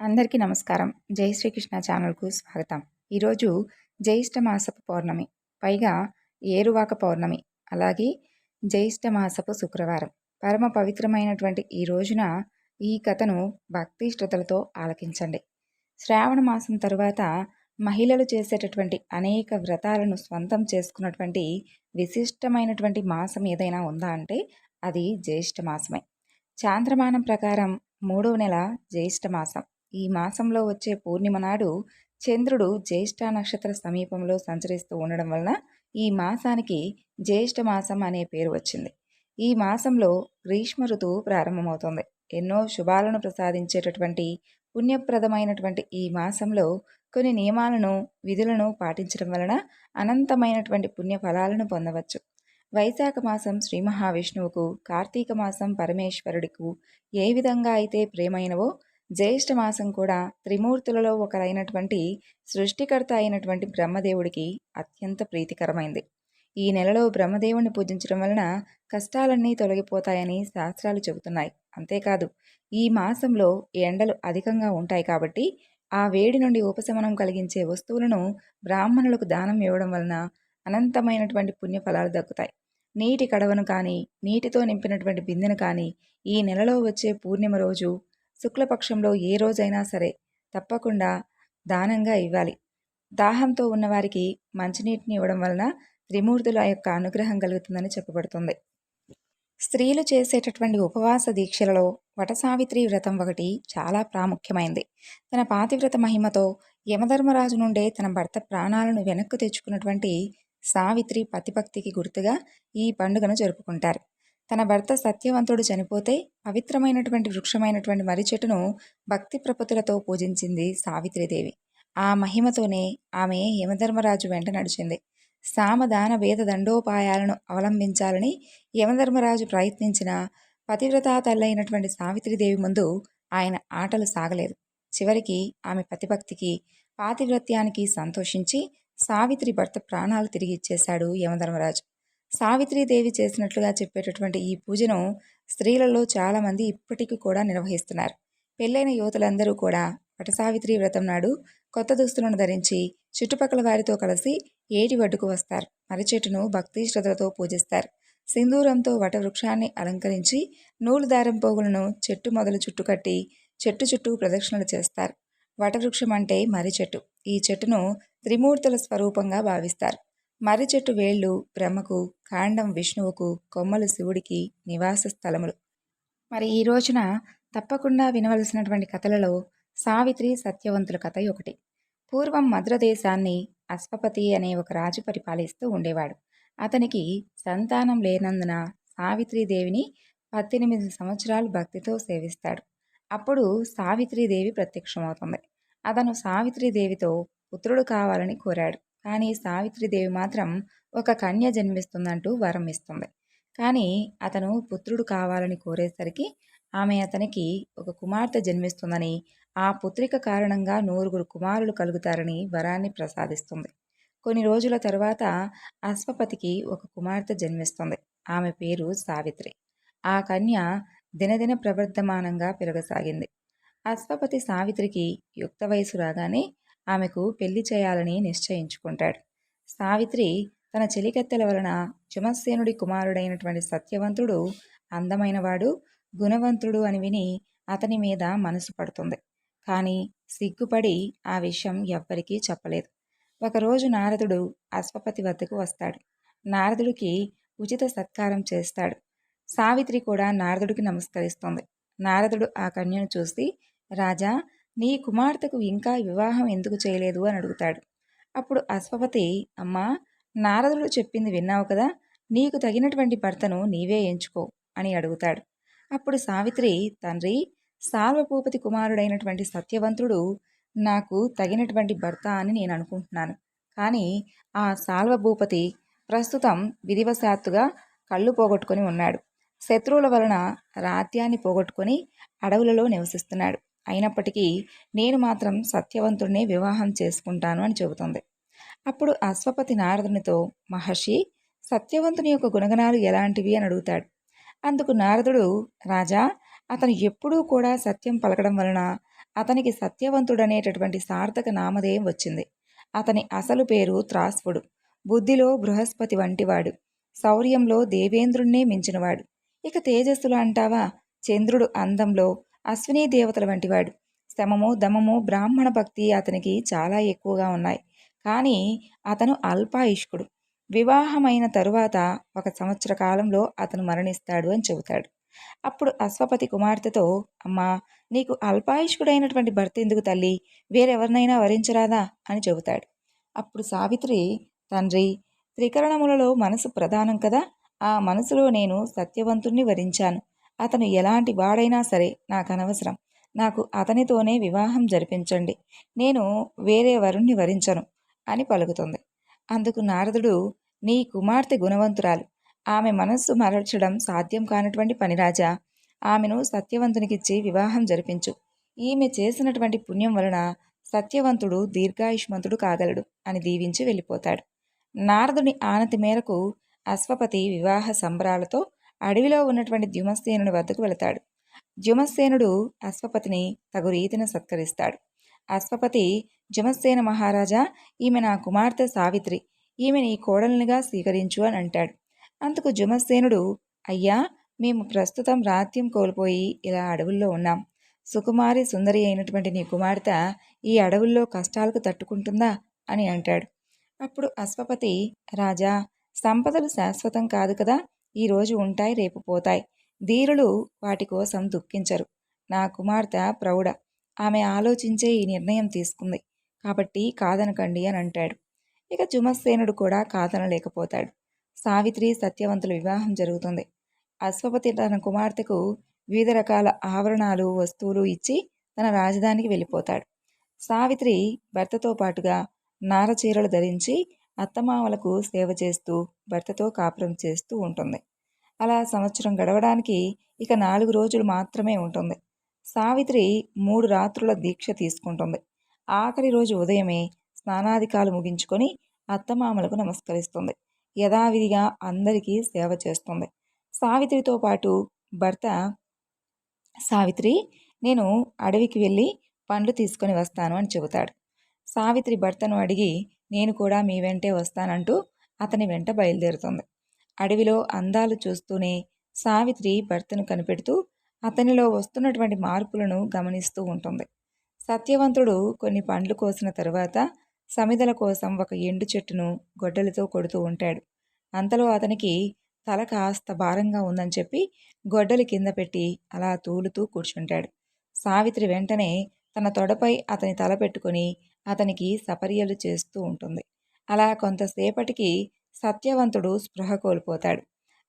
అందరికీ నమస్కారం. జై శ్రీకృష్ణ ఛానల్కు స్వాగతం. ఈరోజు జ్యేష్ఠమాసపు పౌర్ణమి పైగా ఏరువాక పౌర్ణమి అలాగే జ్యేష్ఠమాసపు శుక్రవారం. పరమ పవిత్రమైనటువంటి ఈ రోజున ఈ కథను భక్తి శ్రద్ధలతో ఆలకించండి. శ్రావణ మాసం తరువాత మహిళలు చేసేటటువంటి అనేక వ్రతాలను స్వంతం చేసుకున్నటువంటి విశిష్టమైనటువంటి మాసం ఏదైనా ఉందా అంటే అది జ్యేష్ఠమాసమే. చాంద్రమానం ప్రకారం మూడవ నెల జ్యేష్ఠమాసం. ఈ మాసంలో వచ్చే పూర్ణిమ నాడు చంద్రుడు జ్యేష్ఠ నక్షత్ర సమీపంలో సంచరిస్తూ ఉండడం వలన ఈ మాసానికి జ్యేష్ఠ మాసం అనే పేరు వచ్చింది. ఈ మాసంలో గ్రీష్మ ఋతువు ప్రారంభమవుతుంది. ఎన్నో శుభాలను ప్రసాదించేటటువంటి పుణ్యప్రదమైనటువంటి ఈ మాసంలో కొన్ని నియమాలను విధులను పాటించడం వలన అనంతమైనటువంటి పుణ్య ఫలాలను పొందవచ్చు. వైశాఖ మాసం శ్రీ మహావిష్ణువుకు కార్తీక మాసం పరమేశ్వరుడికు ఏ విధంగా అయితే ప్రేమైనవో జ్యేష్ఠమాసం కూడా త్రిమూర్తులలో ఒకరైనటువంటి సృష్టికర్త అయినటువంటి బ్రహ్మదేవుడికి అత్యంత ప్రీతికరమైంది. ఈ నెలలో బ్రహ్మదేవుని పూజించడం వలన కష్టాలన్నీ తొలగిపోతాయని శాస్త్రాలు చెబుతున్నాయి. అంతేకాదు ఈ మాసంలో ఎండలు అధికంగా ఉంటాయి కాబట్టి ఆ వేడి నుండి ఉపశమనం కలిగించే వస్తువులను బ్రాహ్మణులకు దానం ఇవ్వడం వలన అనంతమైనటువంటి పుణ్యఫలాలు దక్కుతాయి. నీటి కడవను కానీ నీటితో నింపినటువంటి బిందెను కానీ ఈ నెలలో వచ్చే పూర్ణిమ రోజు శుక్లపక్షంలో ఏ రోజైనా సరే తప్పకుండా దానంగా ఇవ్వాలి. దాహంతో ఉన్నవారికి మంచినీటిని ఇవ్వడం వలన త్రిమూర్తుల యొక్క అనుగ్రహం కలుగుతుందని చెప్పబడుతుంది. స్త్రీలు చేసేటటువంటి ఉపవాస దీక్షలలో వటసావిత్రి వ్రతం ఒకటి చాలా ప్రాముఖ్యమైంది. తన పాతివ్రత మహిమతో యమధర్మరాజు నుండే తన భర్త ప్రాణాలను వెనక్కు తెచ్చుకున్నటువంటి సావిత్రి పతిభక్తికి గుర్తుగా ఈ పండుగను జరుపుకుంటారు. తన భర్త సత్యవంతుడు చనిపోతే పవిత్రమైనటువంటి వృక్షమైనటువంటి మర్రి చెట్టును భక్తి ప్రపతులతో పూజించింది సావిత్రిదేవి. ఆ మహిమతోనే ఆమె యమధర్మరాజు వెంట నడిచింది. సామదాన వేద దండోపాయాలను అవలంబించాలని యమధర్మరాజు ప్రయత్నించిన పతివ్రతా తల్లైనటువంటి సావిత్రిదేవి ముందు ఆయన ఆటలు సాగలేదు. చివరికి ఆమె ప్రతిభక్తికి పాతివ్రత్యానికి సంతోషించి సావిత్రి భర్త ప్రాణాలు తిరిగి ఇచ్చేశాడు యమధర్మరాజు. సావిత్రీదేవి చేసినట్లుగా చెప్పేటటువంటి ఈ పూజను స్త్రీలలో చాలామంది ఇప్పటికీ కూడా నిర్వహిస్తున్నారు. పెళ్ళైన యువతులందరూ కూడా వటసావిత్రి వ్రతం నాడు కొత్త దుస్తులను ధరించి చుట్టుపక్కల వారితో కలిసి ఏటి వడ్డుకు వస్తారు. మరచెట్టును చెట్టును భక్తి శ్రద్ధలతో పూజిస్తారు. సింధూరంతో వటవృక్షాన్ని అలంకరించి నూలు దారం పోగులను చెట్టు మొదలు చుట్టుకట్టి చెట్టు చుట్టూ ప్రదక్షిణలు చేస్తారు. వటవృక్షం అంటే మర్రి చెట్టు ఈ చెట్టును త్రిమూర్తుల స్వరూపంగా భావిస్తారు. మర్రి చెట్టు వేళ్ళు బ్రహ్మకు కాండం విష్ణువుకు కొమ్మలు శివుడికి నివాస స్థలములు. మరి ఈ రోజున తప్పకుండా వినవలసినటువంటి కథలలో సావిత్రి సత్యవంతుల కథ ఒకటి. పూర్వం మద్రదేశాన్ని అశ్వపతి అనే ఒక రాజు పరిపాలిస్తూ ఉండేవాడు. అతనికి సంతానం లేనందున సావిత్రీదేవిని పద్దెనిమిది సంవత్సరాలు భక్తితో సేవిస్తాడు. అప్పుడు సావిత్రీదేవి ప్రత్యక్షమవుతుంది. అతను సావిత్రీదేవితో పుత్రుడు కావాలని కోరాడు. కానీ సావిత్రిదేవి మాత్రం ఒక కన్య జన్మిస్తుందంటూ వరం ఇస్తుంది. కానీ అతను పుత్రుడు కావాలని కోరేసరికి ఆమె అతనికి ఒక కుమార్తె జన్మిస్తుందని ఆ పుత్రిక కారణంగా నూరుగురు కుమారులు కలుగుతారని వరాన్ని ప్రసాదిస్తుంది. కొన్ని రోజుల తర్వాత అశ్వపతికి ఒక కుమార్తె జన్మిస్తుంది. ఆమె పేరు సావిత్రి. ఆ కన్య దినదిన ప్రవర్ధమానంగా పెరగసాగింది. అశ్వపతి సావిత్రికి యుక్త వయసు రాగానే ఆమెకు పెళ్ళి చేయాలని నిశ్చయించుకుంటాడు. సావిత్రి తన చెలికత్తెల వలన జుమస్సేనుడి కుమారుడైనటువంటి సత్యవంతుడు అందమైనవాడు గుణవంతుడు అని విని అతని మీద మనసు పడుతుంది. కానీ సిగ్గుపడి ఆ విషయం ఎవ్వరికీ చెప్పలేదు. ఒకరోజు నారదుడు అశ్వపతి వద్దకు వస్తాడు. నారదుడికి ఉచిత సత్కారం చేస్తాడు. సావిత్రి కూడా నారదుడికి నమస్కరిస్తుంది. నారదుడు ఆ కన్యను చూసి రాజా నీ కుమార్తెకు ఇంకా వివాహం ఎందుకు చేయలేదు అని అడుగుతాడు. అప్పుడు అశ్వపతి అమ్మా నారదుడు చెప్పింది విన్నావు కదా నీకు తగినటువంటి భర్తను నీవే ఎంచుకో అని అడుగుతాడు. అప్పుడు సావిత్రి తండ్రి సార్వభూపతి కుమారుడైనటువంటి సత్యవంతుడు నాకు తగినటువంటి భర్త అని నేను అనుకుంటున్నాను. కానీ ఆ సాల్వభూపతి ప్రస్తుతం విధివశాత్తుగా కళ్ళు పోగొట్టుకొని ఉన్నాడు. శత్రువుల వలన రాత్యాన్ని పోగొట్టుకొని అడవులలో నివసిస్తున్నాడు. అయినప్పటికీ నేను మాత్రం సత్యవంతుడినే వివాహం చేసుకుంటాను అని చెబుతుంది. అప్పుడు అశ్వపతి నారదునితో మహర్షి సత్యవంతుని యొక్క గుణగణాలు ఎలాంటివి అని అడుగుతాడు. అందుకు నారదుడు రాజా అతను ఎప్పుడూ కూడా సత్యం పలకడం వలన అతనికి సత్యవంతుడనేటటువంటి సార్థక నామధేయం వచ్చింది. అతని అసలు పేరు త్రాస్పుడు బుద్ధిలో బృహస్పతి వంటివాడు. శౌర్యంలో దేవేంద్రుణ్ణే మించినవాడు. ఇక తేజస్సులు అంటావా? చంద్రుడు అందంలో అశ్విని దేవతల వంటివాడు శమము దమము బ్రాహ్మణ భక్తి అతనికి చాలా ఎక్కువగా ఉన్నాయి. కానీ అతను అల్పాయుష్కుడు. వివాహమైన తరువాత ఒక సంవత్సర కాలంలో అతను మరణిస్తాడు అని చెబుతాడు. అప్పుడు అశ్వపతి కుమార్తెతో అమ్మా నీకు అల్పాయుష్కుడైనటువంటి భర్త ఎందుకు తల్లి? వేరెవరినైనా వరించరాదా అని చెబుతాడు. అప్పుడు సావిత్రి తండ్రి త్రికరణములలో మనసు ప్రధానం కదా. ఆ మనసులో నేను సత్యవంతుణ్ణి వరించాను. అతను ఎలాంటి వాడైనా సరే నాకు అనవసరం నాకు అతనితోనే వివాహం జరిపించండి. నేను వేరే వరుణ్ణి వరించను అని పలుకుతుంది. అందుకు నారదుడు నీ కుమార్తె గుణవంతురాలు. ఆమె మనస్సు మరల్చడం సాధ్యం కానటువంటి పనిరాజా. ఆమెను సత్యవంతునికిచ్చి వివాహం జరిపించు. ఈమె చేసినటువంటి పుణ్యం వలన సత్యవంతుడు దీర్ఘాయుష్మంతుడు కాగలడు అని దీవించి వెళ్ళిపోతాడు. నారదుని ఆనతి మేరకు అశ్వపతి వివాహ సంబరాలతో అడవిలో ఉన్నటువంటి ద్యుమసేనుని వద్దకు వెళతాడు. ద్యుమసేనుడు అశ్వపతిని తగు రీతిన సత్కరిస్తాడు. అశ్వపతి జుమస్సేన మహారాజా ఈమె నా కుమార్తె సావిత్రి. ఈమె నీ కోడలినిగా స్వీకరించు అని అంటాడు. అందుకు జుమసేనుడు అయ్యా మేము ప్రస్తుతం రాత్యం కోల్పోయి ఇలా అడవుల్లో ఉన్నాం. సుకుమారి సుందరి అయినటువంటి నీ కుమార్తె ఈ అడవుల్లో కష్టాలకు తట్టుకుంటుందా అని అంటాడు. అప్పుడు అశ్వపతి రాజా సంపదలు శాశ్వతం కాదు కదా ఈరోజు ఉంటాయి రేపు పోతాయి. ధీరులు వాటి కోసం దుఃఖించరు. నా కుమార్తె ప్రౌఢ. ఆమె ఆలోచించే ఈ నిర్ణయం తీసుకుంది. కాబట్టి కాదనకండి అని అంటాడు. ఇక చుమస్సేనుడు కూడా కాదనలేకపోతాడు. సావిత్రి సత్యవంతుల వివాహం జరుగుతుంది. అశ్వపతి తన కుమార్తెకు వివిధ రకాల ఆభరణాలు వస్తువులు ఇచ్చి తన రాజధానికి వెళ్ళిపోతాడు. సావిత్రి భర్తతో పాటుగా నారచీరలు ధరించి అత్తమామలకు సేవ చేస్తూ భర్తతో కాపురం చేస్తూ ఉంటుంది. అలా సంవత్సరం గడవడానికి ఇక నాలుగు రోజులు మాత్రమే ఉంటుంది. సావిత్రి మూడు రాత్రుల దీక్ష తీసుకుంటుంది. ఆఖరి రోజు ఉదయమే స్నానాధికాలు ముగించుకొని అత్తమామలకు నమస్కరిస్తుంది. యథావిధిగా అందరికీ సేవ చేస్తుంది. సావిత్రితో పాటు భర్త సావిత్రి నేను అడవికి వెళ్ళి పండ్లు తీసుకొని వస్తాను అని చెబుతాడు. సావిత్రి భర్తను అడిగి నేను కూడా మీ వెంటే వస్తానంటూ అతని వెంట బయలుదేరుతుంది. అడవిలో అందాలు చూస్తూనే సావిత్రి భర్తను కనిపెడుతూ అతనిలో వస్తున్నటువంటి మార్పులను గమనిస్తూ ఉంటుంది. సత్యవంతుడు కొన్ని పండ్లు కోసిన తరువాత సమిదల కోసం ఒక ఎండు చెట్టును గొడ్డలితో కొడుతూ ఉంటాడు. అంతలో అతనికి తల కాస్త భారంగా ఉందని చెప్పి గొడ్డలి కింద పెట్టి అలా తూలుతూ కూర్చుంటాడు. సావిత్రి వెంటనే తన తొడపై అతని తల పెట్టుకొని అతనికి సపర్యలు చేస్తూ ఉంటుంది. అలా కొంతసేపటికి సత్యవంతుడు స్పృహ కోల్పోతాడు.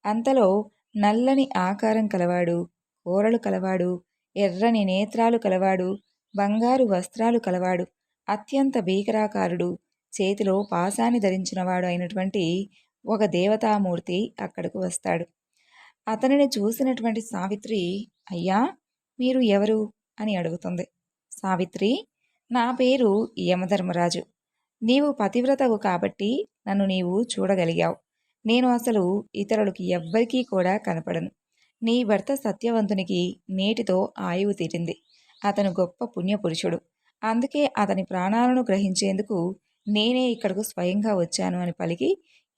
అంతలో నల్లని ఆకారం కలవాడు కూరలు కలవాడు ఎర్రని నేత్రాలు కలవాడు బంగారు వస్త్రాలు కలవాడు అత్యంత భీకరాకారుడు చేతిలో పాశాన్ని ధరించినవాడు అయినటువంటి ఒక దేవతామూర్తి అక్కడకు వస్తాడు. అతనిని చూసినటువంటి సావిత్రి అయ్యా మీరు ఎవరు? అని అడుగుతుంది. సావిత్రి నా పేరు యమధర్మరాజు. నీవు పతివ్రతవు కాబట్టి నన్ను నీవు చూడగలిగావు. నేను అసలు ఇతరులకి ఎవ్వరికీ కూడా కనపడను. నీ భర్త సత్యవంతునికి నేటితో ఆయువు తీరింది. అతను గొప్ప పుణ్యపురుషుడు. అందుకే అతని ప్రాణాలను గ్రహించేందుకు నేనే ఇక్కడకు స్వయంగా వచ్చాను అని పలికి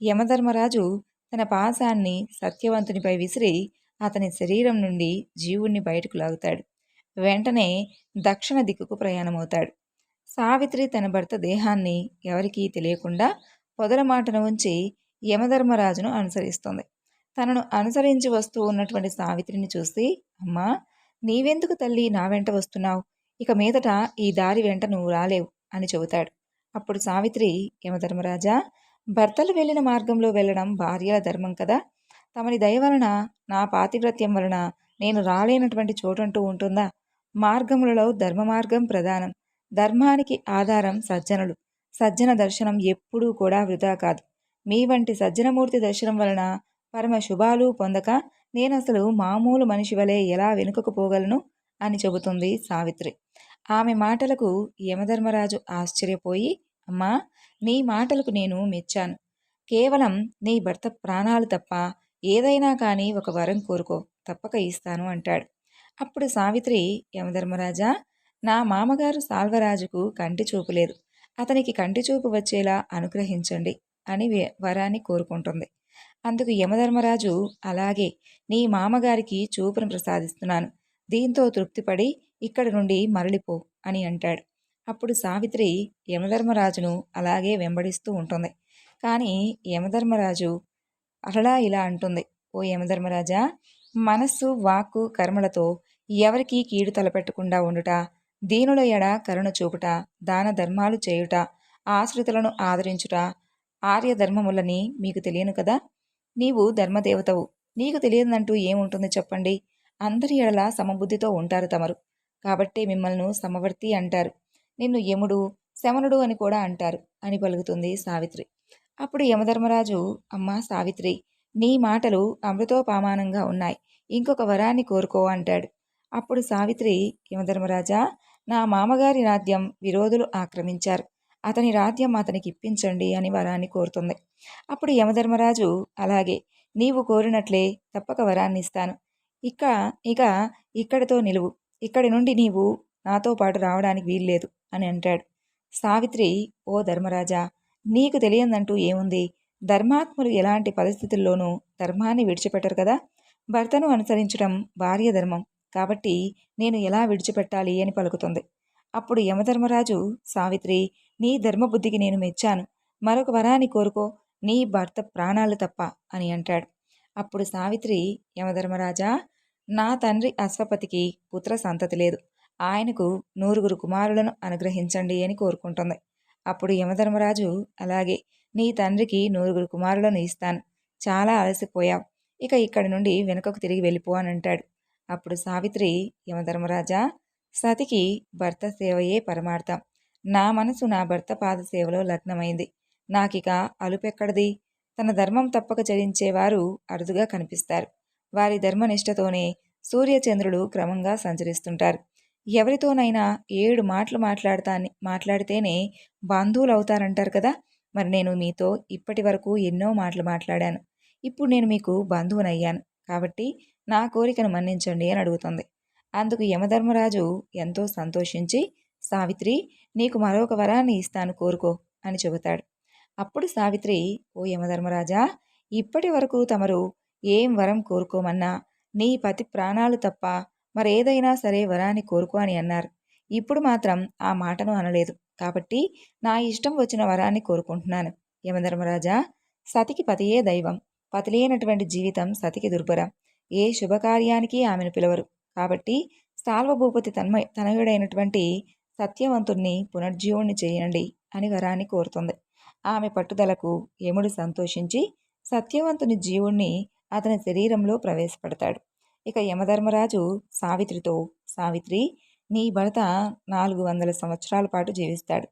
యమధర్మరాజు తన పాశాన్ని సత్యవంతునిపై విసిరి అతని శరీరం నుండి జీవుణ్ణి బయటకు లాగుతాడు. వెంటనే దక్షిణ దిక్కుకు ప్రయాణమవుతాడు. సావిత్రి తన భర్త దేహాన్ని ఎవరికీ తెలియకుండా పొదల మాటను ఉంచి యమధర్మరాజును అనుసరిస్తుంది. తనను అనుసరించి వస్తూ ఉన్నటువంటి సావిత్రిని చూసి అమ్మా నీవెందుకు తల్లి నా వెంట వస్తున్నావు? ఇక మీదట ఈ దారి వెంట నువ్వు రాలేవు అని చెబుతాడు. అప్పుడు సావిత్రి యమధర్మరాజా భర్తలు వెళ్ళిన మార్గంలో వెళ్ళడం భార్యల ధర్మం కదా. తమని దయ వలన నా పాతివ్రత్యం వలన నేను రాలేనటువంటి చోటంటూ ఉంటుందా? మార్గములలో ధర్మ మార్గం ప్రధానం. ధర్మానికి ఆధారం సజ్జనులు. సజ్జన దర్శనం ఎప్పుడూ కూడా వృధా కాదు. మీ వంటి సజ్జనమూర్తి దర్శనం వలన పరమ శుభాలు పొందక నేనసలు మామూలు మనిషి వలె ఎలా వెనుకకు పోగలను అని చెబుతుంది సావిత్రి. ఆమె మాటలకు యమధర్మరాజు ఆశ్చర్యపోయి అమ్మా నీ మాటలకు నేను మెచ్చాను. కేవలం నీ భర్త ప్రాణాలు తప్ప ఏదైనా కానీ ఒక వరం కోరుకో. తప్పక ఇస్తాను అంటాడు. అప్పుడు సావిత్రి యమధర్మరాజా నా మామగారు సాల్వరాజుకు కంటి చూపు లేదు. అతనికి కంటి చూపు వచ్చేలా అనుగ్రహించండి అని వరాన్ని కోరుకుంటుంది. అందుకు యమధర్మరాజు అలాగే నీ మామగారికి చూపును ప్రసాదిస్తున్నాను. దీంతో తృప్తిపడి ఇక్కడి నుండి మరలిపో అని అంటాడు. అప్పుడు సావిత్రి యమధర్మరాజును అలాగే వెంబడిస్తూ ఉంటుంది. కానీ యమధర్మరాజు అలా ఇలా అంటుంది. ఓ యమధర్మరాజా మనస్సు వాక్కు కర్మలతో ఎవరికీ కీడు తలపెట్టకుండా ఉండుట దీనుల ఎడ కరుణ చూపుట దాన ధర్మాలు చేయుట ఆశ్రితులను ఆదరించుట ఆర్యధర్మములని మీకు తెలియను కదా? నీవు ధర్మదేవతవు. నీకు తెలియదంటూ ఏముంటుంది చెప్పండి? అందరి ఎడల సమబుద్ధితో ఉంటారు తమరు. కాబట్టి మిమ్మల్ని సమవర్తి అంటారు. నిన్ను యముడు శమనుడు అని కూడా అంటారు అని పలుకుతుంది సావిత్రి. అప్పుడు యమధర్మరాజు అమ్మ సావిత్రి నీ మాటలు అమృతోపామానంగా ఉన్నాయి. ఇంకొక వరాన్ని కోరుకో అంటాడు. అప్పుడు సావిత్రి యమధర్మరాజా నా మామగారి రాజ్యం విరోధులు ఆక్రమించారు. అతని రాజ్యం అతనికి ఇప్పించండి అని వరాన్ని కోరుతుంది. అప్పుడు యమధర్మరాజు అలాగే నీవు కోరినట్లే తప్పక వరాన్ని ఇస్తాను. ఇక ఇక ఇక్కడితో నిలువు. ఇక్కడి నుండి నీవు నాతో పాటు రావడానికి వీల్లేదు అని అంటాడు. సావిత్రి ఓ ధర్మరాజా నీకు తెలియదంటూ ఏముంది? ధర్మాత్ములు ఎలాంటి పరిస్థితుల్లోనూ ధర్మాన్ని విడిచిపెట్టరు కదా. భర్తను అనుసరించడం భార్య ధర్మం. కాబట్టి నేను ఎలా విడిచిపెట్టాలి అని పలుకుతుంది. అప్పుడు యమధర్మరాజు సావిత్రి నీ ధర్మబుద్ధికి నేను మెచ్చాను. మరొక వరాన్ని కోరుకో. నీ భర్త ప్రాణాలు తప్ప అని అంటాడు. అప్పుడు సావిత్రి యమధర్మరాజా నా తండ్రి అశ్వపతికి పుత్ర సంతతి లేదు. ఆయనకు నూరుగురు కుమారులను అనుగ్రహించండి అని కోరుకుంటుంది. అప్పుడు యమధర్మరాజు అలాగే నీ తండ్రికి నూరుగురు కుమారులను ఇస్తాను. చాలా అలసిపోయావు. ఇక ఇక్కడి నుండి వెనుకకు తిరిగి వెళ్ళిపో అని అంటాడు. అప్పుడు సావిత్రి యమధర్మరాజా సతికి భర్త సేవయే పరమార్థం. నా మనసు నా భర్త పాద సేవలో లగ్నమైంది. నాకిక అలుపెక్కడిది? తన ధర్మం తప్పక చరించేవారు అరుదుగా కనిపిస్తారు. వారి ధర్మనిష్టతోనే సూర్యచంద్రుడు క్రమంగా సంచరిస్తుంటారు. ఎవరితోనైనా ఏడు మాటలు మాట్లాడతాను మాట్లాడితేనే బంధువులు అవుతారంటారు కదా! మరి నేను మీతో ఇప్పటి వరకు ఎన్నో మాటలు మాట్లాడాను. ఇప్పుడు నేను మీకు బంధువునయ్యాను. కాబట్టి నా కోరికను మన్నించండి అని అడుగుతుంది. అందుకు యమధర్మరాజు ఎంతో సంతోషించి సావిత్రి నీకు మరొక వరాన్ని ఇస్తాను కోరుకో అని చెబుతాడు. అప్పుడు సావిత్రి ఓ యమధర్మరాజా ఇప్పటి వరకు తమరు ఏం వరం కోరుకోమన్నా నీ పతి ప్రాణాలు తప్ప మరేదైనా సరే వరాన్ని కోరుకో అని అన్నారు. ఇప్పుడు మాత్రం ఆ మాటను అనలేదు. కాబట్టి నా ఇష్టం వచ్చిన వరాన్ని కోరుకుంటున్నాను. యమధర్మరాజా సతికి పతియే దైవం. పతిలేనటువంటి జీవితం సతికి దుర్భరం. ఏ శుభకార్యానికి ఆమెను పిలవరు. కాబట్టి సాల్వభూపతి తన్మ తనయుడైనటువంటి సత్యవంతుణ్ణి పునర్జీవుణ్ణి చేయండి అని వరాన్ని కోరుతుంది. ఆమె పట్టుదలకు యముడు సంతోషించి సత్యవంతుని జీవుణ్ణి అతని శరీరంలో ప్రవేశపెడతాడు. ఇక యమధర్మరాజు సావిత్రితో సావిత్రి నీ భర్త నాలుగు వందల సంవత్సరాల పాటు జీవిస్తాడు.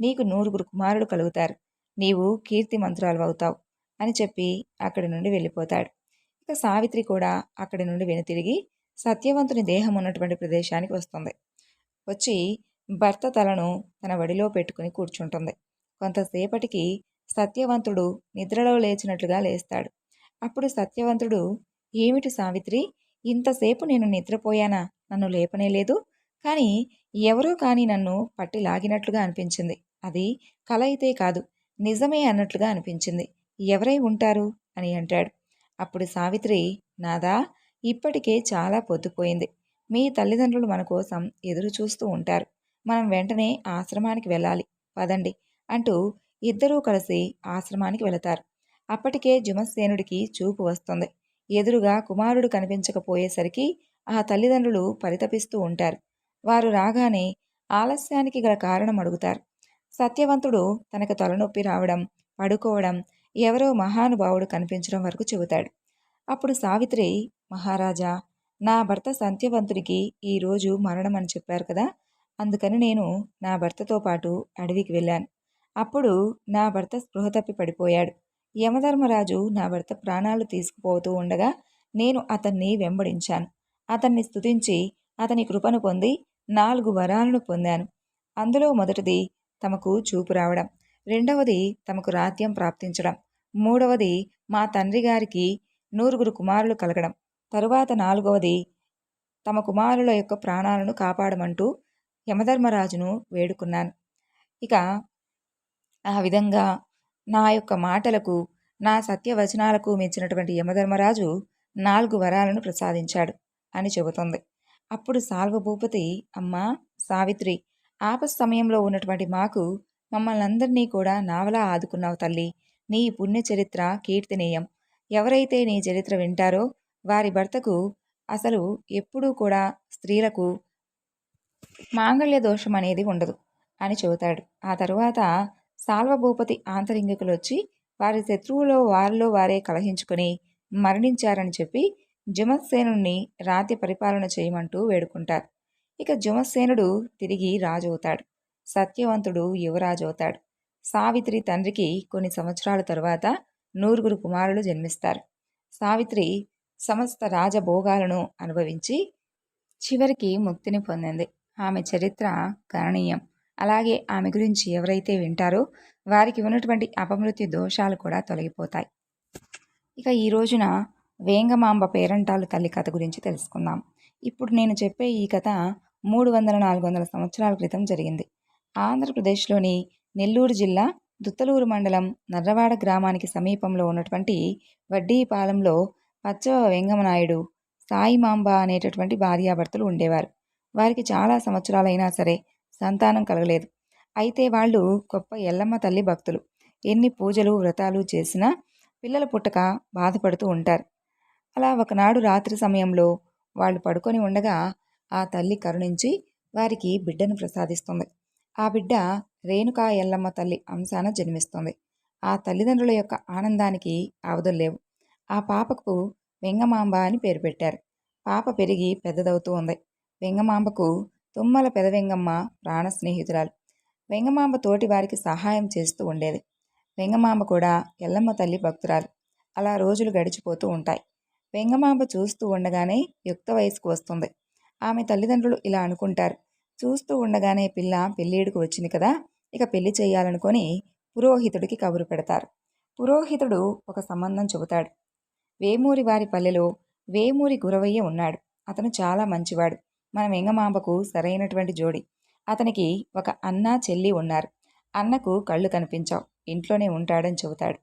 నీకు నూరుగురు కుమారుడు కలుగుతారు. నీవు కీర్తి మంత్రాలు అవుతావు అని చెప్పి అక్కడి నుండి వెళ్ళిపోతాడు. ఇక సావిత్రి కూడా అక్కడి నుండి వెనుతిరిగి సత్యవంతుని దేహం ఉన్నటువంటి ప్రదేశానికి వస్తుంది. వచ్చి భర్త తలను తన వడిలో పెట్టుకుని కూర్చుంటుంది. కొంతసేపటికి సత్యవంతుడు నిద్రలో లేచినట్లుగా లేస్తాడు. అప్పుడు సత్యవంతుడు ఏమిటి సావిత్రి ఇంతసేపు నేను నిద్రపోయానా? నన్ను లేపనే లేదు. కానీ ఎవరో కానీ నన్ను పట్టి లాగినట్లుగా అనిపించింది. అది కల అయితే కాదు నిజమే అన్నట్లుగా అనిపించింది. ఎవరై ఉంటారు? అని అంటాడు. అప్పుడు సావిత్రి నాదా ఇప్పటికే చాలా పొద్దుపోయింది. మీ తల్లిదండ్రులు మన కోసం ఎదురు చూస్తూ ఉంటారు. మనం వెంటనే ఆశ్రమానికి వెళ్ళాలి. పదండి అంటూ ఇద్దరూ కలిసి ఆశ్రమానికి వెళతారు. అప్పటికే జుమసేనుడికి చూపు వస్తుంది. ఎదురుగా కుమారుడు కనిపించకపోయేసరికి ఆ తల్లిదండ్రులు పరితపిస్తూ ఉంటారు. వారు రాగానే ఆలస్యానికి గల కారణం అడుగుతారు. సత్యవంతుడు తనకు తలనొప్పి రావడం పడుకోవడం ఎవరో మహానుభావుడు కనిపించడం వరకు చెబుతాడు. అప్పుడు సావిత్రి మహారాజా నా భర్త సత్యవంతుడికి ఈరోజు మరణం అని చెప్పారు కదా అందుకని నేను నా భర్తతో పాటు అడవికి వెళ్ళాను. అప్పుడు నా భర్త స్పృహ తప్పి పడిపోయాడు. యమధర్మరాజు నా భర్త ప్రాణాలు తీసుకుపోతూ ఉండగా నేను అతన్ని వెంబడించాను. అతన్ని స్తుతించి అతని కృపను పొంది నాలుగు వరాలను పొందాను. అందులో మొదటిది తమకు చూపు రావడం రెండవది తమకు రాత్యం ప్రాప్తించడం మూడవది మా తండ్రి గారికి నూరుగురు కుమారులు కలగడం తరువాత నాలుగవది తమ కుమారుల యొక్క ప్రాణాలను కాపాడమంటూ యమధర్మరాజును వేడుకున్నాను. ఇక ఆ విధంగా నా యొక్క మాటలకు నా సత్యవచనాలకు మెచ్చినటువంటి యమధర్మరాజు నాలుగు వరాలను ప్రసాదించాడు అని చెబుతుంది. అప్పుడు సాల్వభూపతి అమ్మా సావిత్రి ఆపస్ సమయంలో ఉన్నటువంటి మాకు మమ్మల్ని అందరినీ కూడా నావలా ఆదుకున్నావు తల్లి. నీ పుణ్య చరిత్ర కీర్తినీయం. ఎవరైతే నీ చరిత్ర వింటారో వారి భర్తకు అసలు ఎప్పుడూ కూడా స్త్రీలకు మాంగళ్య దోషం అనేది ఉండదు అని చెబుతాడు. ఆ తరువాత సాల్వభూపతి ఆంతరింగికులొచ్చి వారి శత్రువులో వారిలో వారే కలహించుకుని మరణించారని చెప్పి జుమత్సేనుణ్ణి రాతి పరిపాలన చేయమంటూ వేడుకుంటారు. ఇక జుమత్సేనుడు తిరిగి రాజు అవుతాడు సత్యవంతుడు యువరాజు అవుతాడు సావిత్రి తండ్రికి కొన్ని సంవత్సరాల తరువాత నూరుగురు కుమారులు జన్మిస్తారు. సావిత్రి సమస్త రాజభోగాలను అనుభవించి చివరికి ముక్తిని పొందింది. ఆమె చరిత్ర గణనీయం. అలాగే ఆమె గురించి ఎవరైతే వింటారో వారికి ఉన్నటువంటి అపమృత్యు దోషాలు కూడా తొలగిపోతాయి. ఇక ఈ రోజున వేంగమాంబ పేరంటాలు తల్లి కథ గురించి తెలుసుకుందాం. ఇప్పుడు నేను చెప్పే ఈ కథ మూడు వందల నాలుగు వందల సంవత్సరాల క్రితం జరిగింది. ఆంధ్రప్రదేశ్లోని నెల్లూరు జిల్లా దుత్తలూరు మండలం నర్రవాడ గ్రామానికి సమీపంలో ఉన్నటువంటి వడ్డీపాలెంలో పచ్చవ వెంగమనాయుడు సాయిమాంబ అనేటటువంటి భార్యాభర్తలు ఉండేవారు. వారికి చాలా సంవత్సరాలైనా సరే సంతానం కలగలేదు. అయితే వాళ్ళు గొప్ప ఎల్లమ్మ తల్లి భక్తులు. ఎన్ని పూజలు వ్రతాలు చేసినా పిల్లలు పుట్టక బాధపడుతూ ఉంటారు. అలా ఒకనాడు రాత్రి సమయంలో వాళ్ళు పడుకొని ఉండగా ఆ తల్లి కరుణించి వారికి బిడ్డను ప్రసాదిస్తుంది. ఆ బిడ్డ రేణుకా ఎల్లమ్మ తల్లి అంశాన జన్మిస్తుంది. ఆ తల్లిదండ్రుల యొక్క ఆనందానికి అవధుల్లేవు ఆ పాపకు వెంగమాంబ అని పేరు పెట్టారు. పాప పెరిగి పెద్దదవుతూ ఉంది. వెంగమాంబకు తుమ్మల పెదవెంగమ్మ ప్రాణ స్నేహితురాలు. వెంగమాంబ తోటి వారికి సహాయం చేస్తూ ఉండేది. వెంగమాంబ కూడా ఎల్లమ్మ తల్లి భక్తురాలు. అలా రోజులు గడిచిపోతూ ఉంటాయి. వెంగమాంబ చూస్తూ ఉండగానే యుక్త వయసుకు వస్తుంది. ఆమె తల్లిదండ్రులు ఇలా అనుకుంటారు. చూస్తూ ఉండగానే పిల్ల పెళ్ళేడుకు వచ్చింది కదా ఇక పెళ్ళి చేయాలనుకొని పురోహితుడికి కబురు పెడతారు. పురోహితుడు ఒక సంబంధం చెబుతాడు. వేమూరి వారి పల్లెలో వేమూరి గురవయ్య ఉన్నాడు. అతను చాలా మంచివాడు. మన వెంగమాంబకు సరైనటువంటి జోడి. అతనికి ఒక అన్న చెల్లి ఉన్నారు. అన్నకు కళ్ళు కనిపించావు. ఇంట్లోనే ఉంటాడని చెబుతాడు.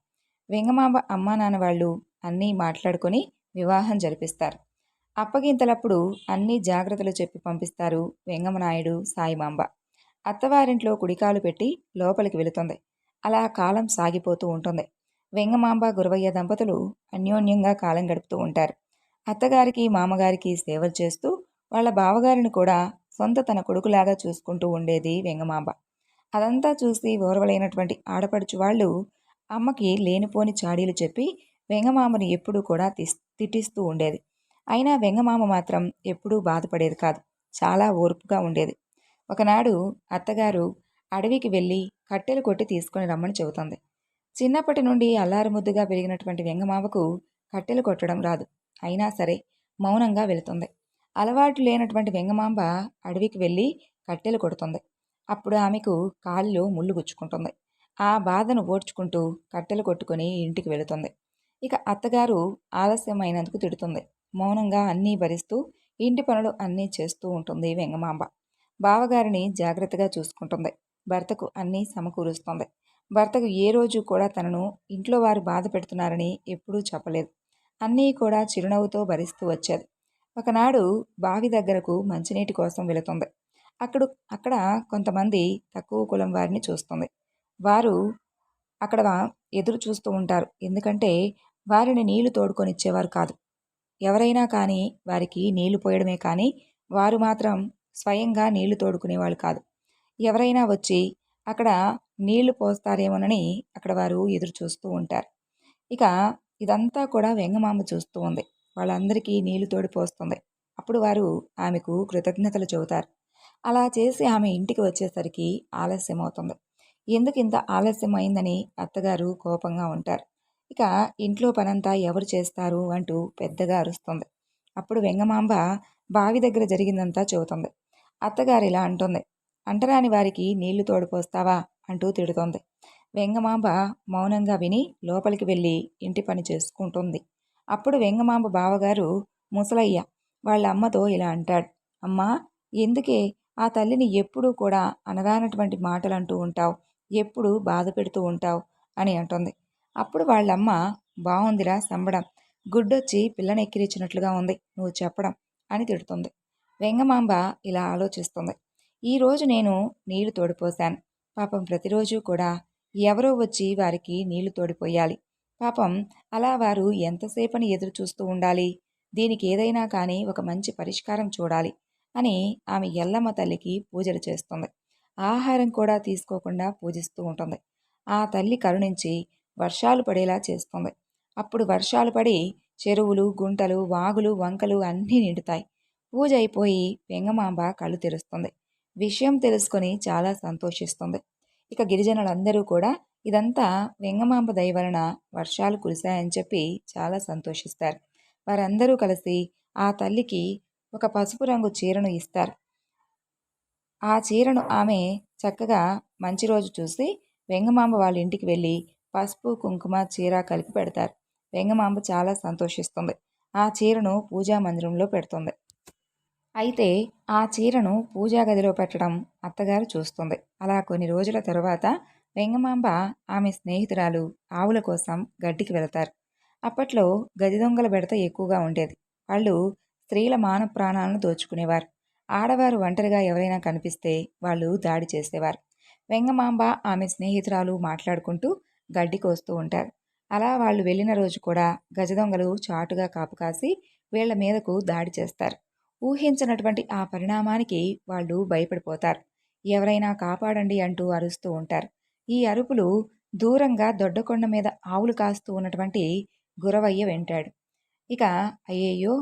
వెంగమాంబ అమ్మా నాన్న వాళ్ళు అన్నీ మాట్లాడుకొని వివాహం జరిపిస్తారు. అప్పగింతలప్పుడు అన్ని జాగ్రత్తలు చెప్పి పంపిస్తారు వెంగమనాయుడు సాయిమాంబ అత్తవారింట్లో కుడికాలు పెట్టి లోపలికి వెళుతుంది. అలా కాలం సాగిపోతూ ఉంటుంది. వెంగమాంబ గురవయ్య దంపతులు అన్యోన్యంగా కాలం గడుపుతూ ఉంటారు. అత్తగారికి మామగారికి సేవలు చేస్తూ వాళ్ళ బావగారిని కూడా సొంత తన కొడుకులాగా చూసుకుంటూ ఉండేది వెంగమాంబ. అదంతా చూసి ఓర్వలైనటువంటి ఆడపడుచు వాళ్ళు అమ్మకి లేనిపోని చాడీలు చెప్పి వెంగమామను ఎప్పుడూ కూడా తిట్టిస్తూ ఉండేది. అయినా వెంగమామ మాత్రం ఎప్పుడూ బాధపడేది కాదు. చాలా ఓర్పుగా ఉండేది. ఒకనాడు అత్తగారు అడవికి వెళ్ళి కట్టెలు కొట్టి తీసుకొని రమ్మని చెబుతుంది. చిన్నప్పటి నుండి అల్లారుముద్దుగా పెరిగినటువంటి వెంగమామకు కట్టెలు కొట్టడం రాదు. అయినా సరే మౌనంగా వెళుతుంది. అలవాటు లేనటువంటి వెంగమాంబ అడవికి వెళ్ళి కట్టెలు కొడుతుంది. అప్పుడు ఆమెకు కాళ్ళు ముళ్ళు గుచ్చుకుంటుంది. ఆ బాధను ఓడ్చుకుంటూ కట్టెలు కొట్టుకొని ఇంటికి వెళుతుంది. ఇక అత్తగారు ఆలస్యమైనందుకు తిడుతుంది. మౌనంగా అన్నీ భరిస్తూ ఇంటి పనులు అన్నీ చేస్తూ ఉంటుంది వెంగమాంబ. బావగారిని జాగ్రత్తగా చూసుకుంటుంది. భర్తకు అన్నీ సమకూరుస్తుంది. భర్తకు ఏ రోజు కూడా తనను ఇంట్లో వారు బాధ పెడుతున్నారని ఎప్పుడూ చెప్పలేదు. అన్నీ కూడా చిరునవ్వుతో భరిస్తూ వచ్చేది. ఒకనాడు బావి దగ్గరకు మంచినీటి కోసం వెళుతుంది. అక్కడ అక్కడ కొంతమంది తక్కువ కులం వారిని చూస్తుంది. వారు అక్కడ ఎదురు చూస్తూ ఉంటారు. ఎందుకంటే వారిని నీళ్ళు తోడుకొని ఇచ్చేవారు కాదు. ఎవరైనా కానీ వారికి నీళ్ళు పోయడమే కానీ వారు మాత్రం స్వయంగా నీళ్ళు తోడుకునేవాళ్ళు కాదు. ఎవరైనా వచ్చి అక్కడ నీళ్ళు పోస్తారేమోనని అక్కడ వారు ఎదురు చూస్తూ ఉంటారు. ఇక ఇదంతా కూడా వెంగమామ చూస్తూ ఉంది. వాళ్ళందరికీ నీళ్ళు తోడిపోస్తుంది అప్పుడు వారు ఆమెకు కృతజ్ఞతలు చెబుతారు. అలా చేసి ఆమె ఇంటికి వచ్చేసరికి ఆలస్యం అవుతుంది ఎందుకు ఇంత ఆలస్యం అయిందని అత్తగారు కోపంగా ఉంటారు. ఇక ఇంట్లో పనంతా ఎవరు చేస్తారు అంటూ పెద్దగా అరుస్తుంది. అప్పుడు వెంగమాంబ బావి దగ్గర జరిగిందంతా చెబుతుంది. అత్తగారు ఇలా అంటుంది. అంటరాని వారికి నీళ్ళు తోడిపోస్తావా అంటూ తిడుతోంది. వెంగమాంబ మౌనంగా విని లోపలికి వెళ్ళి ఇంటి పని చేసుకుంటుంది. అప్పుడు వెంగమాంబ బావగారు ముసలయ్య వాళ్ళ అమ్మతో ఇలా అంటాడు. అమ్మా ఎందుకే? ఆ తల్లిని ఎప్పుడూ కూడా అనరానటువంటి మాటలు అంటూ ఉంటావు. ఎప్పుడు బాధ పెడుతూ ఉంటావు అని అంటుంది. అప్పుడు వాళ్ళమ్మ బాగుందిరా సంబడం. గుడ్డొచ్చి పిల్లని ఎక్కిరించినట్లుగా ఉంది. నువ్వు చెప్పడం అని తిడుతుంది. వెంగమాంబ ఇలా ఆలోచిస్తుంది. ఈరోజు నేను నీళ్ళు తోడిపోశాను. పాపం ప్రతిరోజు కూడా ఎవరో వచ్చి వారికి నీళ్ళు తోడిపోయాలి. పాపం అలా వారు ఎంతసేపని ఎదురు చూస్తూ ఉండాలి? దీనికి ఏదైనా కానీ ఒక మంచి పరిష్కారం చూడాలి అని ఆమె ఎల్లమ్మ తల్లికి పూజలు చేస్తుంది. ఆహారం కూడా తీసుకోకుండా పూజిస్తూ ఉంటుంది. ఆ తల్లి కరుణించి వర్షాలు పడేలా చేస్తుంది. అప్పుడు వర్షాలు పడి చెరువులు గుంటలు వాగులు వంకలు అన్నీ నిండుతాయి. పూజ అయిపోయి వెంగమాంబ కళ్ళు తెరుస్తుంది. విషయం తెలుసుకొని చాలా సంతోషిస్తుంది. ఇక గిరిజనులందరూ కూడా ఇదంతా వెంగమాంబ దయవలన వర్షాలు కురిశాయని చెప్పి చాలా సంతోషిస్తారు. వారందరూ కలిసి ఆ తల్లికి ఒక పసుపు రంగు చీరను ఇస్తారు. ఆ చీరను ఆమె చక్కగా మంచి రోజు చూసి వెంగమాంబ వాళ్ళ ఇంటికి వెళ్ళి పసుపు కుంకుమ చీర కలిపి పెడతారు. వెంగమాంబ చాలా సంతోషిస్తుంది. ఆ చీరను పూజా మందిరంలో పెడుతుంది. అయితే ఆ చీరను పూజా గదిలో పెట్టడం అత్తగారు చూస్తుంది. అలా కొన్ని రోజుల తర్వాత వెంగమాంబ ఆమె స్నేహితురాలు ఆవుల కోసం గడ్డికి వెళతారు. అప్పట్లో గది దొంగల బెడత ఎక్కువగా ఉండేది. వాళ్ళు స్త్రీల మాన ప్రాణాలను దోచుకునేవారు. ఆడవారు ఒంటరిగా ఎవరైనా కనిపిస్తే వాళ్ళు దాడి చేసేవారు. వెంగమాంబ ఆమె స్నేహితురాలు మాట్లాడుకుంటూ గడ్డి కోస్తూ ఉంటారు. అలా వాళ్ళు వెళ్ళిన రోజు కూడా గజదొంగలు చాటుగా కాపు కాసి వీళ్ళ మీదకు దాడి చేస్తారు. ఊహించినటువంటి ఆ పరిణామానికి వాళ్ళు భయపడిపోతారు. ఎవరైనా కాపాడండి అంటూ అరుస్తూ ఉంటారు. ఈ అరుపులు దూరంగా దొడ్డకొండ మీద ఆవులు కాస్తూ ఉన్నటువంటి గురవయ్య వింటాడు. ఇక అయ్యయ్యో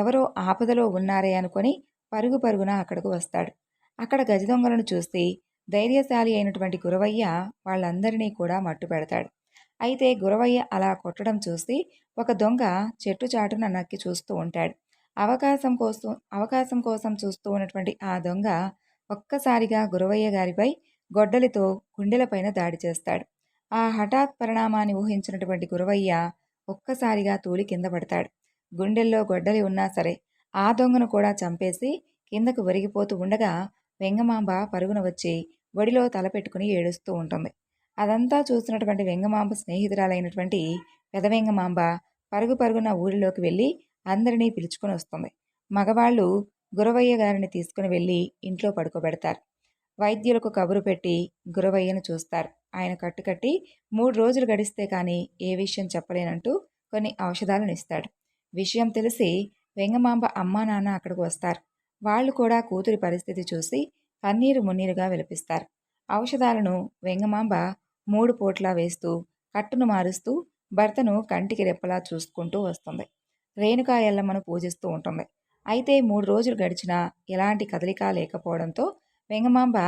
ఎవరో ఆపదలో ఉన్నారే అనుకొని పరుగు పరుగున అక్కడకు వస్తాడు. అక్కడ గజదొంగలను చూసి ధైర్యశాలి అయినటువంటి గురవయ్య వాళ్ళందరినీ కూడా మట్టు పెడతాడు. అయితే గురవయ్య అలా కొట్టడం చూసి ఒక దొంగ చెట్టు చాటున నక్కి చూస్తూ ఉంటాడు. అవకాశం కోసం అవకాశం కోసం చూస్తూ ఉన్నటువంటి ఆ దొంగ ఒక్కసారిగా గురవయ్య గారిపై గొడ్డలితో గుండెలపైన దాడి చేస్తాడు. ఆ హఠాత్ పరిణామాన్ని ఊహించినటువంటి గురవయ్య ఒక్కసారిగా తూలి కింద పడతాడు. గుండెల్లో గొడ్డలి ఉన్నా సరే ఆ దొంగను కూడా చంపేసి కిందకు ఒరిగిపోతూ ఉండగా వెంగమాంబ పరుగున వచ్చి ఒడిలో తలపెట్టుకుని ఏడుస్తూ ఉంటుంది. అదంతా చూసినటువంటి వెంగమాంబ స్నేహితురాలైనటువంటి పెదవెంగమాంబ పరుగు పరుగున ఊరిలోకి వెళ్ళి అందరినీ పిలుచుకొని వస్తుంది. మగవాళ్ళు గురవయ్య గారిని తీసుకుని వెళ్ళి ఇంట్లో పడుకోబెడతారు. వైద్యులకు కబురు పెట్టి గురవయ్యను చూస్తారు. ఆయన కట్టుకట్టి మూడు రోజులు గడిస్తే కానీ ఏ విషయం చెప్పలేనంటూ కొన్ని ఔషధాలను ఇస్తాడు. విషయం తెలిసి వెంగమాంబ అమ్మా నాన్న అక్కడికి వస్తారు. వాళ్ళు కూడా కూతురి పరిస్థితి చూసి కన్నీరు మున్నీరుగా విలపిస్తారు. ఔషధాలను వెంగమాంబ మూడు పోట్లా వేస్తూ కట్టును మారుస్తూ భర్తను కంటికి రెప్పలా చూసుకుంటూ వస్తుంది. రేణుకా ఎల్లమ్మను పూజిస్తూ ఉంటుంది. అయితే మూడు రోజులు గడిచినా ఎలాంటి కదలిక లేకపోవడంతో వెంగమాంబ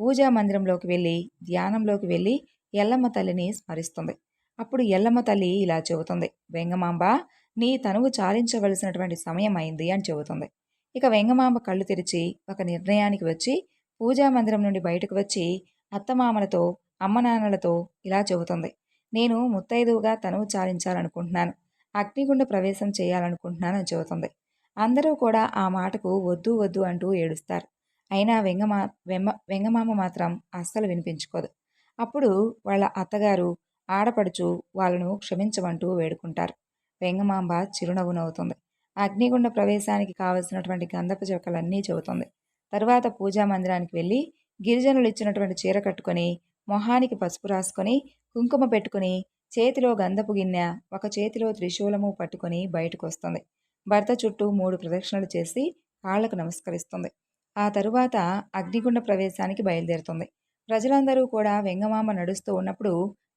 పూజా మందిరంలోకి వెళ్ళి ధ్యానంలోకి వెళ్ళి ఎల్లమ్మ తల్లిని స్మరిస్తుంది. అప్పుడు ఎల్లమ్మ తల్లి ఇలా చెబుతుంది. వెంగమాంబ నీ తనువు చాలించవలసినటువంటి సమయం అయింది అని చెబుతుంది. ఇక వెంగమాంబ కళ్ళు తెరిచి ఒక నిర్ణయానికి వచ్చి పూజా మందిరం నుండి బయటకు వచ్చి అత్తమామలతో అమ్మనాన్నలతో ఇలా చెబుతుంది. నేను ముత్తైదువుగా తనువు చాలించాలనుకుంటున్నాను. అగ్నిగుండ ప్రవేశం చేయాలనుకుంటున్నాను అని చెబుతుంది. అందరూ కూడా ఆ మాటకు వద్దు వద్దు అంటూ ఏడుస్తారు. అయినా వెంగమా వెమ్మ వెంగమామ మాత్రం అస్సలు వినిపించుకోదు. అప్పుడు వాళ్ళ అత్తగారు ఆడపడుచు వాళ్ళను క్షమించమంటూ వేడుకుంటారు. వెంగమాంబ చిరునవ్వు నవ్వుతుంది. అగ్నిగుండ ప్రవేశానికి కావలసినటువంటి గంధపు చెక్కలన్నీ చెబుతుంది. తరువాత పూజా మందిరానికి వెళ్ళి గిరిజనులు ఇచ్చినటువంటి చీర కట్టుకొని మొహానికి పసుపు రాసుకొని కుంకుమ పెట్టుకుని చేతిలో గంధపు గిన్నె ఒక చేతిలో త్రిశూలము పట్టుకొని బయటకు వస్తుంది భర్త చుట్టూ మూడు ప్రదక్షిణలు చేసి కాళ్ళకు నమస్కరిస్తుంది. ఆ తరువాత అగ్నిగుండ ప్రవేశానికి బయలుదేరుతుంది. ప్రజలందరూ కూడా వెంగమామ నడుస్తూ ఉన్నప్పుడు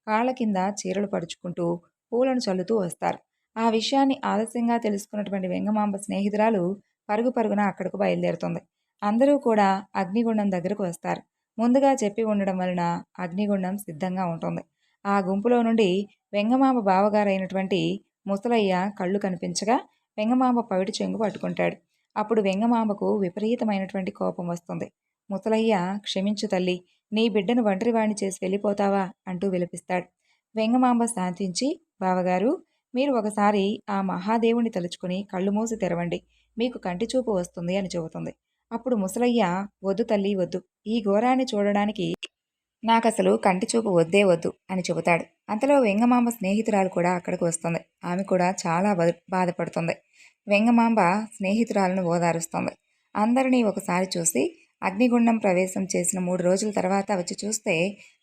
కాళ్ళ కింద చీరలు పరుచుకుంటూ పూలను చల్లుతూ వస్తారు. ఆ విషయాన్ని ఆలస్యంగా తెలుసుకున్నటువంటి వెంగమాంబ స్నేహితురాలు పరుగు పరుగున అక్కడకు బయలుదేరుతుంది. అందరూ కూడా అగ్నిగుండం దగ్గరకు వస్తారు. ముందుగా చెప్పి ఉండడం వలన అగ్నిగుండం సిద్ధంగా ఉంటుంది. ఆ గుంపులో నుండి వెంగమాంబ బావగారైనటువంటి ముసలయ్య కళ్ళు కనిపించగా వెంగమాంబ పవిటి చెంగు పట్టుకుంటాడు. అప్పుడు వెంగమాంబకు విపరీతమైనటువంటి కోపం వస్తుంది. ముసలయ్య క్షమించు తల్లి నీ బిడ్డను ఒంటరివాణ్ణి చేసి వెళ్ళిపోతావా? అంటూ విలపిస్తాడు. వెంగమాంబ శాంతించి బావగారు మీరు ఒకసారి ఆ మహాదేవుని తలుచుకుని కళ్ళు మూసి తెరవండి. మీకు కంటి చూపు వస్తుంది అని చెబుతుంది. అప్పుడు ముసలయ్య వద్దు తల్లి వద్దు. ఈ ఘోరాన్ని చూడడానికి నాకసలు కంటి చూపు వద్దే వద్దు అని చెబుతాడు. అంతలో వెంగమాంబ స్నేహితురాలు కూడా అక్కడికి వస్తుంది. ఆమె కూడా చాలా బాధపడుతుంది. వెంగమాంబ స్నేహితురాలను ఓదారుస్తుంది. అందరినీ ఒకసారి చూసి అగ్నిగుండం ప్రవేశం చేసిన మూడు రోజుల తర్వాత వచ్చి చూస్తే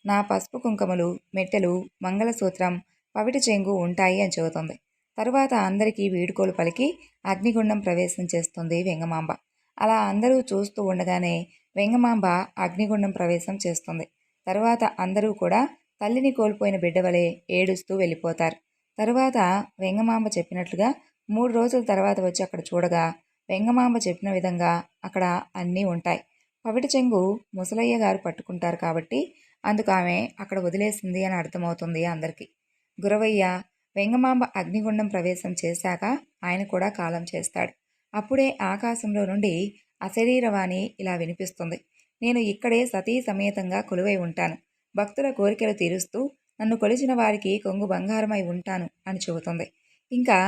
నా పసుపు కుంకుమలు మెట్టెలు మంగళసూత్రం పవిటి చెంగు ఉంటాయి అని చెబుతుంది. తరువాత అందరికీ వీడుకోలు పలికి అగ్నిగుండం ప్రవేశం చేస్తుంది వెంగమాంబ. అలా అందరూ చూస్తూ ఉండగానే వెంగమాంబ అగ్నిగుండం ప్రవేశం చేస్తుంది. తరువాత అందరూ కూడా తల్లిని కోల్పోయిన బిడ్డ వలె ఏడుస్తూ వెళ్ళిపోతారు. తరువాత వెంగమాంబ చెప్పినట్లుగా మూడు రోజుల తర్వాత వచ్చి అక్కడ చూడగా వెంగమాంబ చెప్పిన విధంగా అక్కడ అన్నీ ఉంటాయి. పవిటి చెంగు ముసలయ్య గారు పట్టుకుంటారు కాబట్టి అందుకు ఆమె అక్కడ వదిలేసింది అని అర్థమవుతుంది అందరికీ. గురవయ్య వెంగమాంబ అగ్నిగుండం ప్రవేశం చేశాక ఆయన కూడా కాలం చేస్తాడు. అప్పుడే ఆకాశంలో నుండి అశరీరవాణి ఇలా వినిపిస్తుంది. నేను ఇక్కడే సతీ సమేతంగా కొలువై ఉంటాను. భక్తుల కోరికలు తీరుస్తూ నన్ను కొలిచిన వారికి కొంగు బంగారమై ఉంటాను అని చెబుతుంది. ఇంకా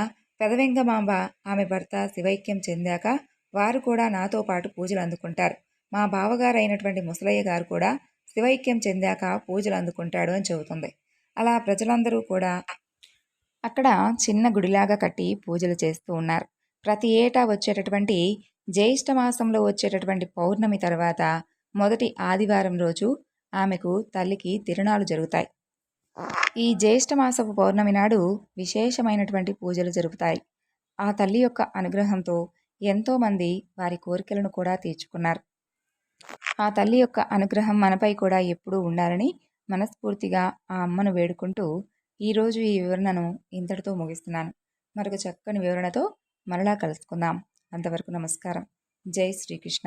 పెదవెంగమాంబ ఆమె భర్త శివైక్యం చెందాక వారు కూడా నాతో పాటు పూజలు అందుకుంటారు. మా బావగారైనటువంటి ముసలయ్య గారు కూడా శివైక్యం చెందాక పూజలు అందుకుంటాడు అని చెబుతుంది. అలా ప్రజలందరూ కూడా అక్కడ చిన్న గుడిలాగా కట్టి పూజలు చేస్తూ ఉన్నారు. ప్రతి ఏటా వచ్చేటటువంటి జ్యేష్ఠ మాసంలో వచ్చేటటువంటి పౌర్ణమి తర్వాత మొదటి ఆదివారం రోజు ఆమెకు తల్లికి తిరుణాలు జరుగుతాయి. ఈ జ్యేష్ఠమాసపు పౌర్ణమి నాడు విశేషమైనటువంటి పూజలు జరుగుతాయి ఆ తల్లి యొక్క అనుగ్రహంతో ఎంతోమంది వారి కోరికలను కూడా తీర్చుకున్నారు. ఆ తల్లి యొక్క అనుగ్రహం మనపై కూడా ఎప్పుడూ ఉండాలని మనస్ఫూర్తిగా ఆ అమ్మను వేడుకుంటూ ఈరోజు ఈ వివరణను ఇంతటితో ముగిస్తున్నాను. మరొక చక్కని వివరణతో మరలా కలుసుకుందాం. అంతవరకు నమస్కారం. జై శ్రీకృష్ణ.